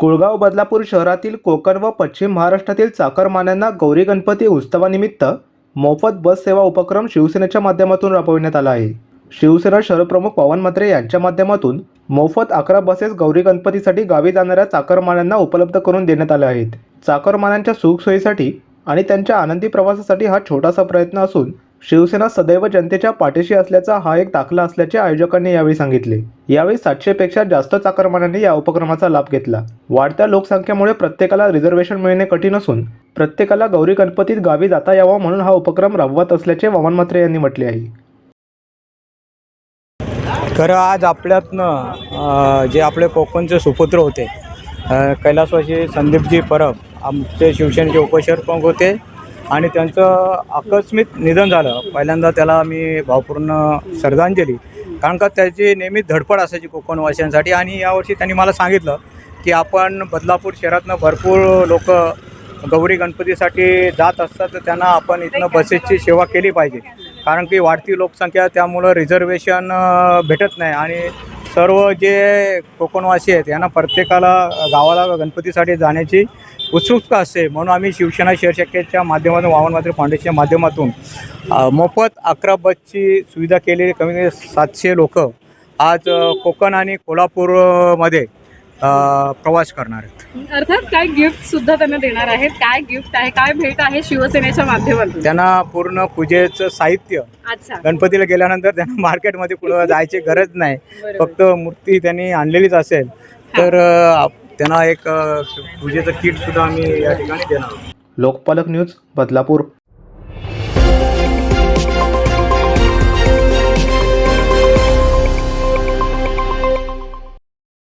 कुळगाव बदलापूर शहरातील कोकण व पश्चिम महाराष्ट्रातील चाकरमान्यांना गौरी गणपती उत्सवानिमित्त मोफत बस सेवा उपक्रम शिवसेनेच्या माध्यमातून राबविण्यात आला आहे. शिवसेना शहरप्रमुख पवन म्हात्रे यांच्या माध्यमातून मोफत अकरा बसेस गौरी गणपतीसाठी गावी जाणाऱ्या चाकरमान्यांना उपलब्ध करून देण्यात आल्या आहेत. चाकरमान्यांच्या सुखसोयीसाठी आणि त्यांच्या आनंदी प्रवासासाठी हा छोटासा प्रयत्न असून शिवसेना सदैव जनतेच्या पाठीशी असल्याचा हा एक दाखला असल्याचे आयोजकांनी यावेळी सांगितले. यावेळी सातशेपेक्षा जास्त चाकरमानांनी या उपक्रमाचा लाभ घेतला. वाढत्या लोकसंख्येमुळे प्रत्येकाला रिझर्वेशन मिळणे कठीण असून प्रत्येकाला गौरी गणपतीत गावी जाता यावा म्हणून हा उपक्रम राबवत असल्याचे वामन म्हात्रे यांनी म्हटले आहे. खरं आज आपल्यातनं जे आपले कोकणचे सुपुत्र होते कैलासवासी संदीपजी परब आमचे शिवसेनेचे उपशरपंच होते. आणि त्यांचं आकस्मिक निधन झालं. पहिल्यांदा त्याला मी भावपूर्ण श्रद्धांजली. कारण का त्याची नेहमी धडपड असायची कोकणवासियांसाठी आणि यावर्षी त्यांनी मला सांगितलं की आपण बदलापूर शहरातनं भरपूर लोक गौरी गणपतीसाठी जात असतात तर त्यांना आपण इथनं बसेसची सेवा केली पाहिजे. कारण की वाढती लोकसंख्या त्यामुळं रिझर्वेशन भेटत नाही आणि सर्व जे कोकणवासी आहेत यांना प्रत्येकाला गावाला गणपतीसाठी जाण्याची उत्सुकता असते. म्हणून आम्ही शिवसेना शेअरशक्यच्या माध्यमातून वामन मात्र फाउंडेशनच्या माध्यमातून मोफत अकरा बसची सुविधा केलेली कमी कमी सातशे लोक आज कोकण आणि कोल्हापूरमध्ये प्रवास करणार आहेत. अर्थात काय गिफ्ट सुद्धा त्यांना देणार आहेत काय गिफ्ट आहे काय भेट आहे शिवसेनेच्या माध्यमातून? त्यांना पूर्ण पूजेचं साहित्य अच्छा. गणपतीला गेल्यानंतर त्यांना मार्केटमध्ये कुठं जायची गरज नाही. फक्त मूर्ती त्यांनी आणलेलीच असेल तर अ, आप- त्यांना एक अ, पूजेचं किट सुद्धा आम्ही या ठिकाणी देणार आहोत. लोकपालक न्यूज बदलापूर.